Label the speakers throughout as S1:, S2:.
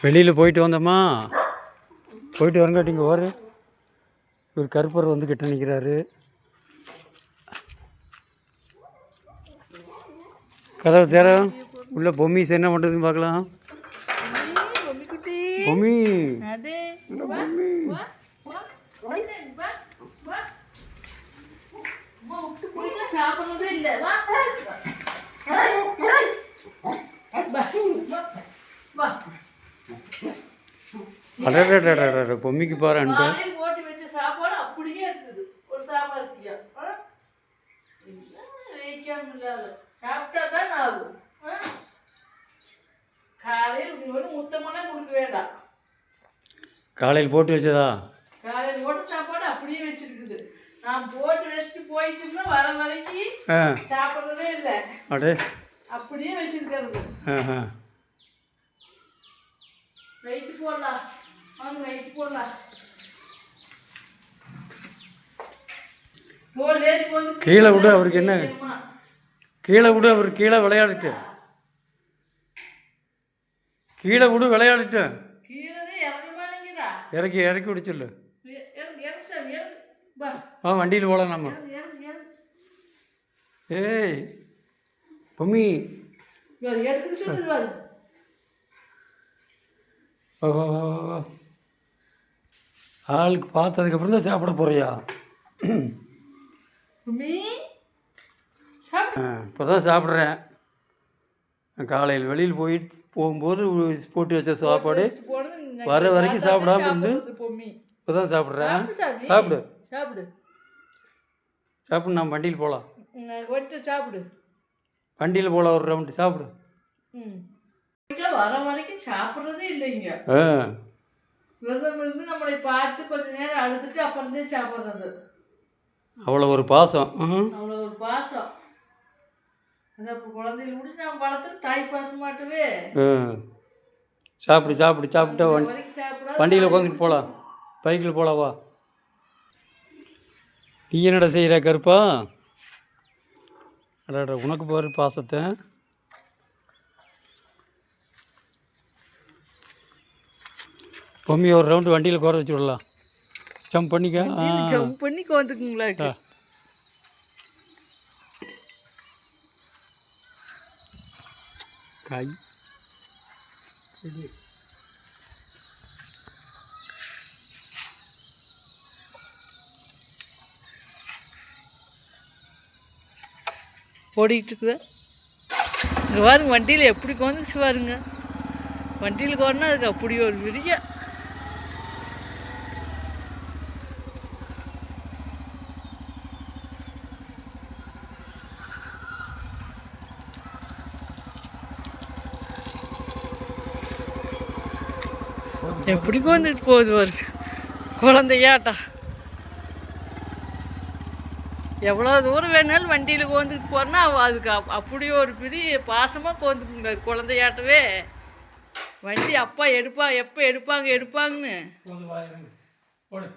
S1: வெளியில் போயிட்டு வந்தோமா? போயிட்டு வரங்காட்டிங்க ஓரு இவர் கருப்பர் வந்து கிட்ட நிற்கிறாரு கதவு தேர. உள்ள பொம்மி என்ன பண்ணுறதுன்னு பார்க்கலாம். பொம்மி
S2: வா வா வா வா வா அம்மா விட்டு போயிட்டா சாப்பிடுறதே இல்லை வா வா வா வா
S1: அடடடடட பொம்மிக்கு பாரு அன்பு.
S2: போட்டு வச்ச சாப்பாடு அப்படியே இருக்குது. ஒரு சாப்பாடுத்தியா வைக்காம இல்லாத. சாப்பிட்டா தான் ஆகும்? காலையில் ஒன்றும் முத்தமெல்லாம் கொடுக்க வேண்டாம்.
S1: காலையில் போட்டு வச்சதா?
S2: காலையில் போட்ட சாப்பாடு அப்படியே வச்சிருக்குது. நான் போட்டு வச்சுட்டு போயிட்டுன்னா வர வரைக்கும் சாப்பிட்றதே இல்லை.
S1: அடே.
S2: அப்படியே வச்சிருக்கிறது. லைட்டு போடலாம். வாங்க போடலாம்.
S1: கீழே விடு, அவருக்கு என்ன? கீழே விடு அவர் கீழே விளையாடிட்டு. கீழே விடு விளையாடிட்டு. இறக்கி இறக்கி விட சொல்லு
S2: இறங்கு இறங்கு சாமி இறங்கு. வா.
S1: ஆ வண்டியில் போகலாம் நம்ம. ஏய் பொம்மி. வா வா வா. ஆளுக்கு பார்த்ததுக்கப்புறம் தான் சாப்பிட
S2: சாப்பிட்டு
S1: இப்போ தான் சாப்பிட்றேன். காலையில் வெளியில் போயிட்டு போகும்போது போட்டு வச்ச சாப்பாடு வர வரைக்கும் சாப்பிடாம இருந்து இப்போ தான் சாப்பிட்றேன்.
S2: சாப்பிடு
S1: சாப்பிடு.
S2: சாப்பிடு.
S1: நான் வண்டியில் போகலாம்.
S2: சாப்பிடு.
S1: வண்டியில் போகலாம் ஒரு ரவுண்டு சாப்பிடு.
S2: ம். வர வரைக்கும் சாப்பிட்றதே இல்லைங்க.
S1: ஆ.
S2: விரதம் இருந்து நம்மளை பார்த்து கொஞ்ச நேரம் அழுதுட்டு அப்புறம் தான் சாப்பிட்றது.
S1: அவ்வளோ ஒரு பாசம்.
S2: அவ்வளோ ஒரு பாசம். முடிச்சு வளர்த்து தாய் பாசம் மாட்டவே
S1: சாப்பிடு சாப்பிடு சாப்பிட்டா வண்டி வண்டியில் உட்காந்துட்டு போகலாம் பைக்கில் போகலாம் வா. நீ என்னடா செய்கிற கருப்பா? அடாடா உனக்கு பாரு பாசத்தை. பொம்மி ஒரு ரவுண்டு வண்டியில் குறை வச்சு விடலாம். ஜம்ப் பண்ணிக்க.
S2: ஜம்ப் பண்ணி கோந்துக்குங்களா.
S1: காய்
S2: ஓடிக்கிட்டு இருக்குதா இங்கே பாருங்க வண்டியில் எப்படி கோந்துச்சு பாருங்க. வண்டியில் கோரனா அதுக்கு அப்படி ஒரு விரிய எப்படி கோந்துட்டு போகுது பாருங்க குழந்தையாட்டா. எவ்வளோ தூரம் வேணாலும் வண்டியில் கோந்துட்டு போகிறேன்னா அதுக்கு அப் அப்படி ஒரு பெரிய பாசமாக கோந்துக்குங்க குழந்தையாட்டவே. வண்டி அப்பா எடுப்பா எப்போ எடுப்பாங்க எடுப்பாங்கன்னு.
S1: போடு.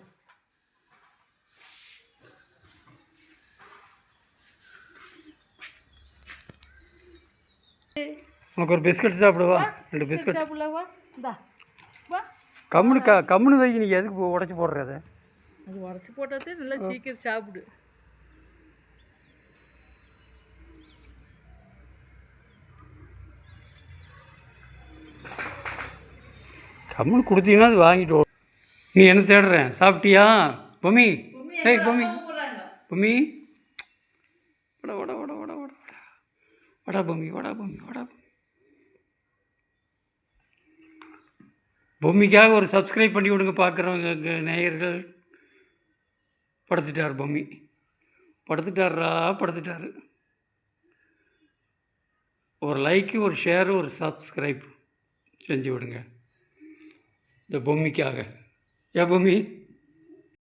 S1: உனக்கு ஒரு பிஸ்கட் சாப்பிடுவா ரெண்டு பிஸ்கட்
S2: சாப்பிடலாவா வா.
S1: கம்முனு க கம்முனு வைக்க நீ எதுக்கு உடச்சி போடுற அதை
S2: உடச்சி போட்டாதே நல்லா சீக்கிரம் சாப்பிடு.
S1: கம்முனு கொடுத்தீங்கன்னா அது வாங்கிட்டு. நீ என்ன தேடுறேன் சாப்பிட்டியா? பொம்மி. டேய் பொம்மி.
S2: போகிறாங்க
S1: பொம்மி. வட வட வட வட வட வட. வடா பொம்மி வடா பொம்மி வடா பொம்மி. பொம்மிக்காக ஒரு சப்ஸ்கிரைப் பண்ணி விடுங்க பார்க்குறவங்க நேயர்கள். படுத்துட்டார் பொம்மி. படுத்துட்டாரா? படுத்துட்டார். ஒரு லைக்கு ஒரு ஷேரு ஒரு சப்ஸ்கிரைப் செஞ்சு விடுங்க. இந்த பொம்மிக்காக. ஏன் பொம்மி?